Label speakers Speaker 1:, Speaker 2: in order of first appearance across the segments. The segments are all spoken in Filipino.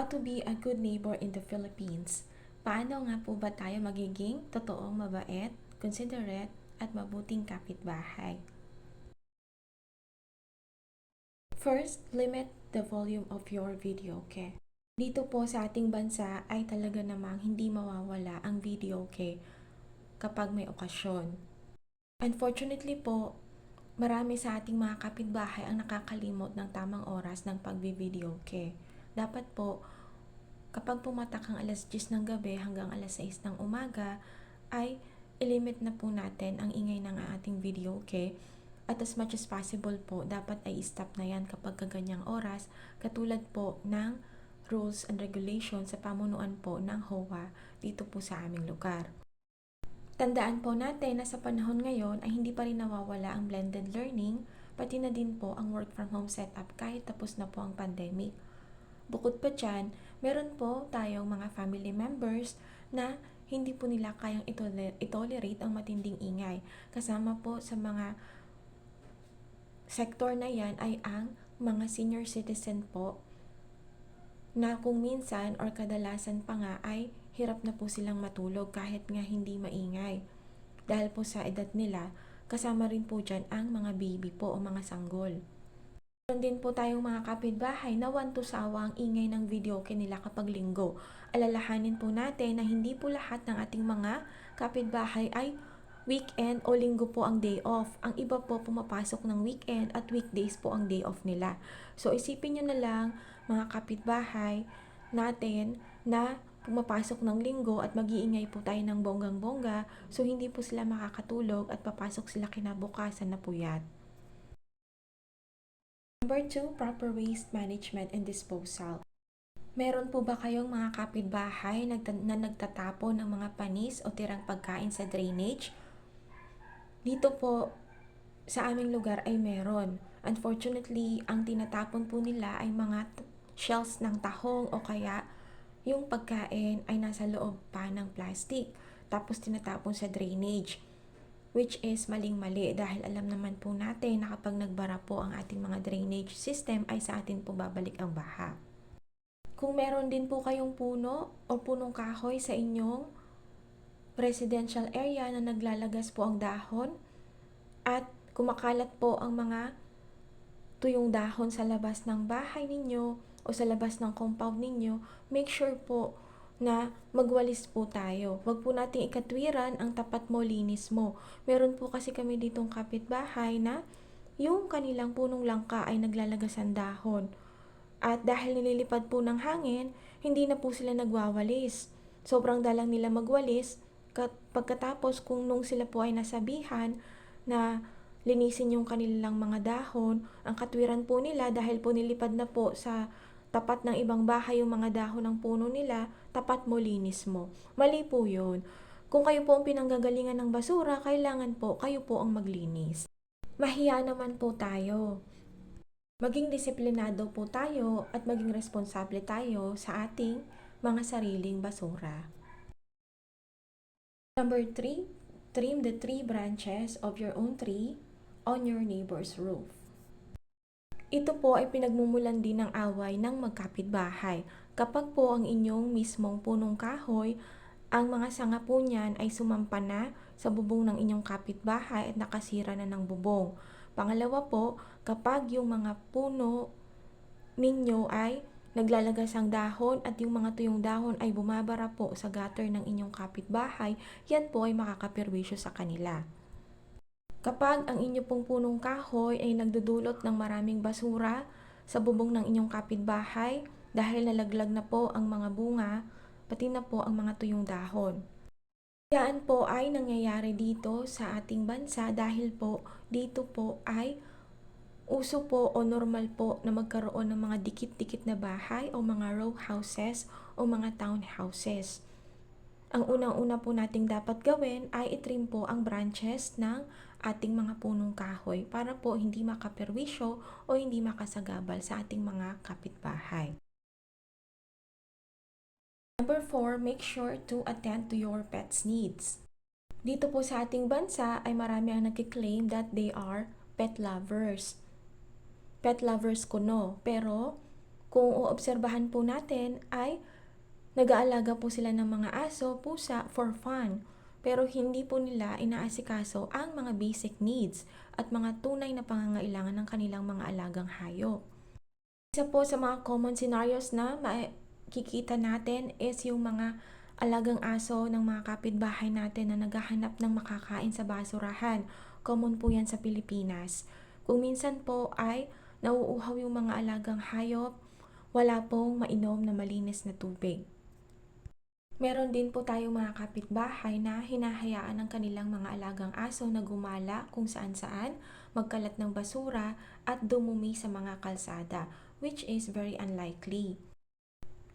Speaker 1: How to be a good neighbor in the Philippines. Paano nga po ba tayo magiging totoong mabait, considerate, at mabuting kapitbahay? First, limit the volume of your video, okay? Dito po sa ating bansa ay talaga namang hindi mawawala ang video, okay? Kapag may okasyon. Unfortunately po, marami sa ating mga kapitbahay ang nakakalimot ng tamang oras ng pagbi-video, okay? Dapat po, kapag pumatak ang alas 10 ng gabi hanggang alas 6 ng umaga, ay ilimit na po natin ang ingay ng ating video, okay? At as much as possible po, dapat ay stop na yan kapag kaganyang oras, katulad po ng rules and regulations sa pamunuan po ng HOA dito po sa aming lugar. Tandaan po natin na sa panahon ngayon ay hindi pa rin nawawala ang blended learning, pati na din po ang work from home setup kahit tapos na po ang pandemic. Bukod pa dyan, meron po tayong mga family members na hindi po nila kayang itole- itolerate ang matinding ingay. Kasama po sa mga sektor na yan ay ang mga senior citizen po na kung minsan or kadalasan pa nga ay hirap na po silang matulog kahit nga hindi maingay. Dahil po sa edad nila, kasama rin po dyan ang mga baby po o mga sanggol. Meron din po tayong mga kapitbahay na want to sawa ang ingay ng video nila kapag linggo. Alalahanin po natin na hindi po lahat ng ating mga kapitbahay ay weekend o linggo po ang day off. Ang iba po pumapasok ng weekend at weekdays po ang day off nila. So isipin nyo na lang mga kapitbahay natin na pumapasok ng linggo at mag-iingay po tayo ng bonggang-bongga so hindi po sila makakatulog at papasok sila kinabukasan na puyat. Number 2, proper waste management and disposal. Meron po ba kayong mga kapitbahay na nagtatapon ng mga panis o tirang pagkain sa drainage? Dito po sa aming lugar ay meron. Unfortunately, ang tinatapon po nila ay mga shells ng tahong o kaya yung pagkain ay nasa loob pa ng plastic. Tapos tinatapon sa drainage. Which is maling-mali dahil alam naman po natin na kapag nagbara po ang ating mga drainage system ay sa atin po babalik ang baha. Kung meron din po kayong puno o punong kahoy sa inyong residential area na naglalagas po ang dahon at kumakalat po ang mga tuyong dahon sa labas ng bahay ninyo o sa labas ng compound ninyo, make sure po na magwalis po tayo. Huwag po nating ikatwiran ang tapat mo, linis mo. Meron po kasi kami ditong kapitbahay na yung kanilang punong langka ay naglalagas ang dahon. At dahil nililipad po ng hangin, hindi na po sila nagwawalis. Sobrang dalang nila magwalis, kat pagkatapos kung nung sila po ay nasabihan na linisin yung kanilang mga dahon, ang katwiran po nila dahil po nilipad na po sa tapat ng ibang bahay yung mga dahon ng puno nila, tapat mo, linis mo. Mali po yun. Kung kayo po ang pinanggagalingan ng basura, kailangan po kayo po ang maglinis. Mahiya naman po tayo. Maging disiplinado po tayo at maging responsable tayo sa ating mga sariling basura. Number 3, trim the tree branches of your own tree on your neighbor's roof. Ito po ay pinagmumulan din ng away ng magkapitbahay. Kapag po ang inyong mismong punong kahoy, ang mga sanga po niyan ay sumampa na sa bubong ng inyong kapitbahay at nakasira na ng bubong. Pangalawa po, kapag yung mga puno ninyo ay naglalagas ang dahon at yung mga tuyong dahon ay bumabara po sa gutter ng inyong kapitbahay, yan po ay makakapirwisyo sa kanila. Kapag ang inyo pong punong kahoy ay nagdudulot ng maraming basura sa bubong ng inyong kapitbahay dahil nalaglag na po ang mga bunga, pati na po ang mga tuyong dahon. Yan po ay nangyayari dito sa ating bansa dahil po dito po ay uso po o normal po na magkaroon ng mga dikit-dikit na bahay o mga row houses o mga townhouses. Ang unang-una po nating dapat gawin ay itrim po ang branches ng ating mga punong kahoy para po hindi makaperwisyo o hindi makasagabal sa ating mga kapitbahay. Number 4, make sure to attend to your pet's needs. Dito po sa ating bansa ay marami ang nagkiklaim that they are pet lovers. Pet lovers ko no, pero Kung uobserbahan po natin ay nag-aalaga po sila ng mga aso, pusa for fun. Pero hindi po nila inaasikaso ang mga basic needs at mga tunay na pangangailangan ng kanilang mga alagang hayop. Isa po sa mga common scenarios na makikita natin is yung mga alagang aso ng mga kapitbahay natin na naghahanap ng makakain sa basurahan. Common po yan sa Pilipinas. Kung minsan po ay nauuhaw yung mga alagang hayop, wala pong mainom na malinis na tubig. Meron din po tayong mga kapitbahay na hinahayaan ng kanilang mga alagang aso na gumala kung saan saan, magkalat ng basura at dumumi sa mga kalsada, which is very unlikely.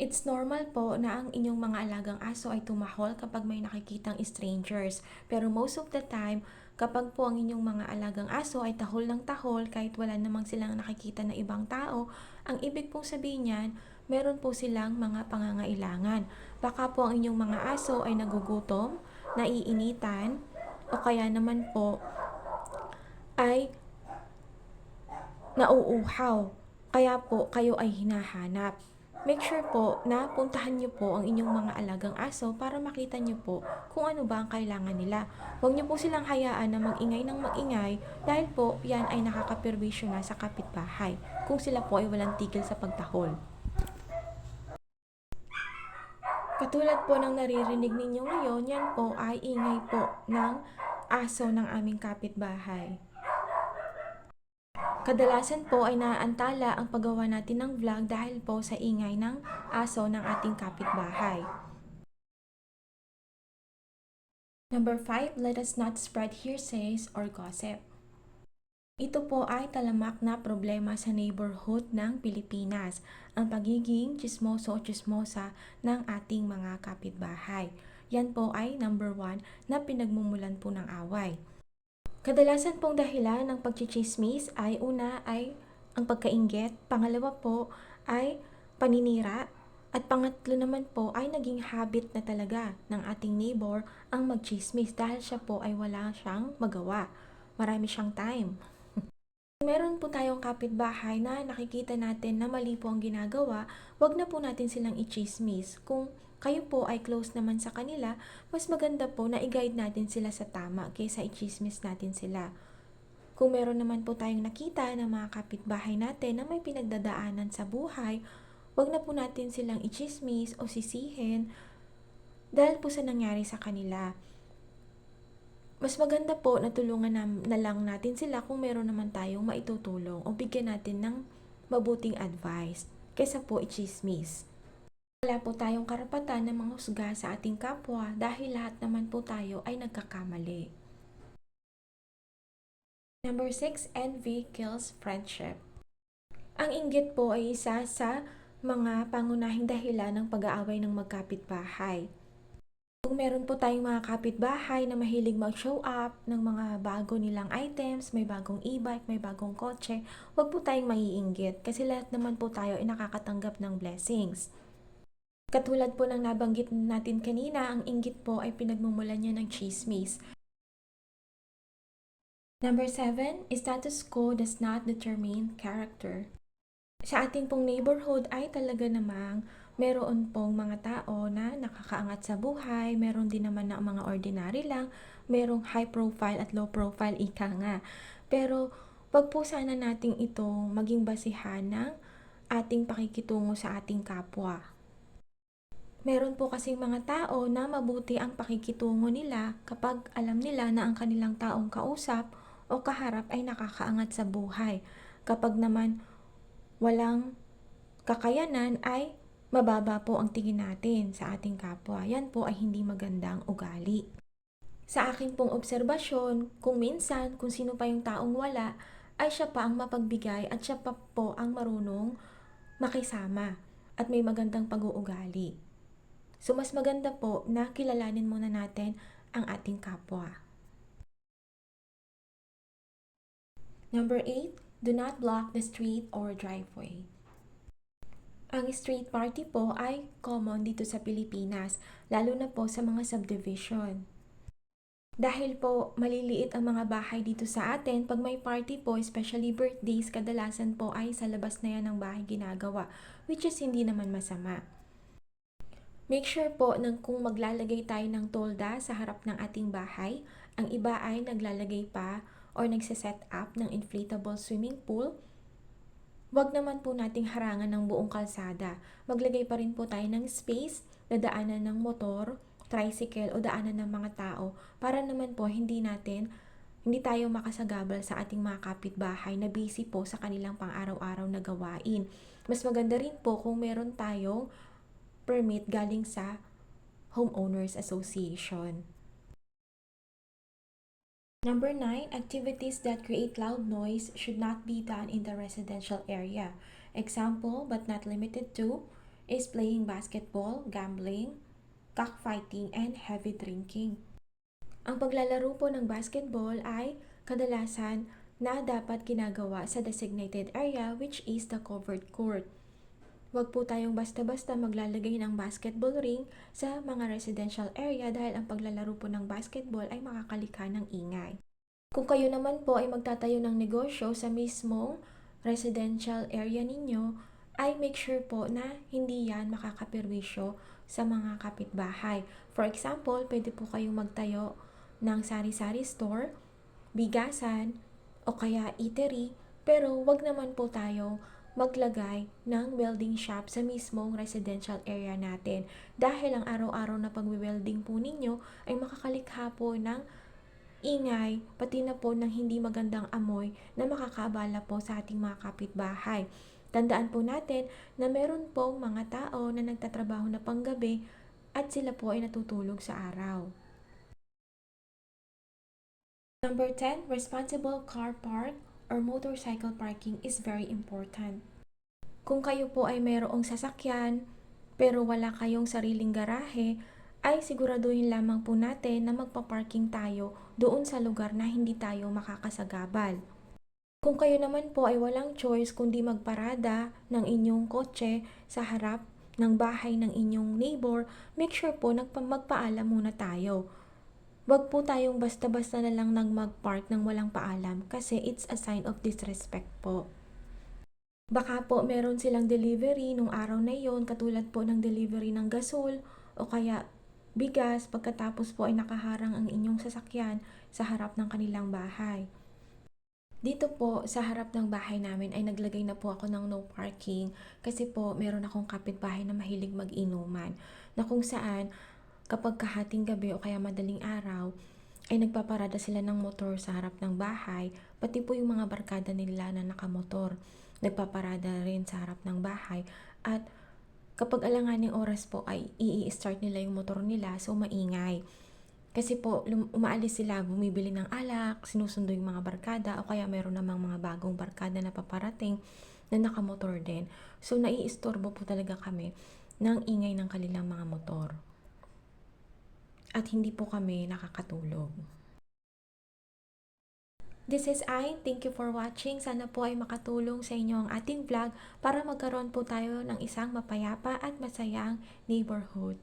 Speaker 1: It's normal po na ang inyong mga alagang aso ay tumahol kapag may nakikitang strangers. Pero most of the time, kapag po ang inyong mga alagang aso ay tahol ng tahol kahit wala namang silang nakikita na ibang tao, ang ibig pong sabihin niyan, meron po silang mga pangangailangan. Baka po ang inyong mga aso ay nagugutom, naiinitan, o kaya naman po ay nauuhaw. Kaya po kayo ay hinahanap. Make sure po na puntahan niyo po ang inyong mga alagang aso para makita niyo po kung ano ba ang kailangan nila. Huwag niyo po silang hayaan na magingay ng magingay dahil po yan ay nakakapirwisyo na sa kapitbahay kung sila po ay walang tigil sa pagtahol. Katulad po ng naririnig ninyo ngayon, yan po ay ingay po ng aso ng aming kapitbahay. Kadalasan po ay naaantala ang paggawa natin ng vlog dahil po sa ingay ng aso ng ating kapitbahay. Number 5, let us not spread hearsays or gossip. Ito po ay talamak na problema sa neighborhood ng Pilipinas, ang pagiging chismoso o chismosa ng ating mga kapitbahay. Yan po ay number 1 na pinagmumulan po ng away. Kadalasan pong dahilan ng pagchichismis ay una ay ang pagkainggit, pangalawa po ay paninira, at pangatlo naman po ay naging habit na talaga ng ating neighbor ang magchismis dahil siya po ay wala siyang magawa. Marami siyang time. Meron po tayong kapitbahay na nakikita natin na mali po ang ginagawa, wag na po natin silang i-chismis. Kung kayo po ay close naman sa kanila, mas maganda po na i-guide natin sila sa tama kaysa i-chismis natin sila. Kung meron naman po tayong nakita ng mga kapitbahay natin na may pinagdadaanan sa buhay, wag na po natin silang i-chismis o sisihin dahil po sa nangyari sa kanila mas maganda po na tulungan na, na lang natin sila kung meron naman tayong maitutulong o bigyan natin ng mabuting advice kaysa po i-chismis. Wala po tayong karapatan na manghusga sa ating kapwa dahil lahat naman po tayo ay nagkakamali. Number 6, envy kills friendship. Ang inggit po ay isa sa mga pangunahing dahilan ng pag-aaway ng magkapitbahay. Kung meron po tayong mga kapitbahay na mahilig mag-show up ng mga bago nilang items, may bagong e-bike, may bagong kotse, huwag po tayong maiinggit kasi lahat naman po tayo ay nakakatanggap ng blessings. Katulad po ng nabanggit natin kanina, ang inggit po ay pinagmumulan niya ng chismis. Number 7, status quo does not determine character. Sa ating pong neighborhood ay talaga namang meron pong mga tao na nakakaangat sa buhay, meron din naman na mga ordinary lang, merong high profile at low profile ika nga. Pero wag po sana nating ito maging basihan ng ating pakikitungo sa ating kapwa. Meron po kasing mga tao na mabuti ang pakikitungo nila kapag alam nila na ang kanilang taong kausap o kaharap ay nakakaangat sa buhay. Kapag naman walang kakayanan ay mababa po ang tingin natin sa ating kapwa. Yan po ay hindi magandang ugali. Sa akin pong obserbasyon, kung minsan, kung sino pa yung taong wala, ay siya pa ang mapagbigay at siya pa po ang marunong makisama at may magandang pag-uugali. So, mas maganda po na kilalanin muna natin ang ating kapwa. Number 8, do not block the street or driveway. Ang street party po ay common dito sa Pilipinas, lalo na po sa mga subdivision. Dahil po maliliit ang mga bahay dito sa atin, pag may party po, especially birthdays, kadalasan po ay sa labas na yan ng bahay ginagawa, which is hindi naman masama. Make sure po na kung maglalagay tayo ng tolda sa harap ng ating bahay, ang iba ay naglalagay pa or nagsiset up ng inflatable swimming pool, Huwag naman po nating harangan ng buong kalsada. Maglagay pa rin po tayo ng space na daanan ng motor, tricycle o daanan ng mga tao para naman po hindi natin hindi tayo makasagabal sa ating mga kapitbahay na busy po sa kanilang pang-araw-araw na gawain. Mas maganda rin po kung meron tayong permit galing sa Homeowners Association. Number 9, activities that create loud noise should not be done in the residential area. Example, but not limited to, is playing basketball, gambling, cockfighting, and heavy drinking. Ang paglalaro po ng basketball ay kadalasan na dapat ginagawa sa designated area which is the covered court. Huwag po tayong basta-basta maglalagay ng basketball ring sa mga residential area dahil ang paglalaro po ng basketball ay makakalikha ng ingay. Kung kayo naman po ay magtatayo ng negosyo sa mismong residential area ninyo, ay make sure po na hindi yan makakapirwisyo sa mga kapitbahay. For example, pwede po kayong magtayo ng sari-sari store, bigasan, o kaya eatery, pero wag naman po tayo maglagay ng welding shop sa mismong residential area natin. Dahil ang araw-araw na pag-welding po ninyo ay makakalikha po ng ingay, pati na po ng hindi magandang amoy na makakabala po sa ating mga kapitbahay. Tandaan po natin na meron pong mga tao na nagtatrabaho na panggabi at sila po ay natutulog sa araw. Number 10, responsible car park or motorcycle parking is very important. Kung kayo po ay mayroong sasakyan pero wala kayong sariling garahe, ay siguraduhin lamang po natin na magpa-parking tayo doon sa lugar na hindi tayo makakasagabal. Kung kayo naman po ay walang choice kundi magparada ng inyong kotse sa harap ng bahay ng inyong neighbor, make sure po nagpa- magpaalam muna tayo. Huwag po tayong basta-basta na lang nang mag-park ng walang paalam kasi it's a sign of disrespect po. Baka po meron silang delivery nung araw na yon katulad po ng delivery ng gasol o kaya bigas pagkatapos po ay nakaharang ang inyong sasakyan sa harap ng kanilang bahay. Dito po sa harap ng bahay namin ay naglagay na po ako ng no parking kasi po meron akong kapitbahay na mahilig mag-inuman na kung saan kapag kahating gabi o kaya madaling araw ay nagpaparada sila ng motor sa harap ng bahay pati po yung mga barkada nila na nakamotor nagpaparada rin sa harap ng bahay at kapag alanganing oras po ay i-start nila yung motor nila so maingay. Kasi po, umaalis sila, bumibili ng alak, sinusundo yung mga barkada, o kaya meron namang mga bagong barkada na paparating na nakamotor din. So, naiistorbo po talaga kami ng ingay ng kanilang mga motor. At hindi po kami nakakatulog. This is I. Thank you for watching. Sana po ay makatulong sa inyo ang ating vlog para magkaroon po tayo ng isang mapayapa at masayang neighborhood.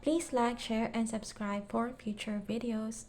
Speaker 1: Please like, share, and subscribe for future videos.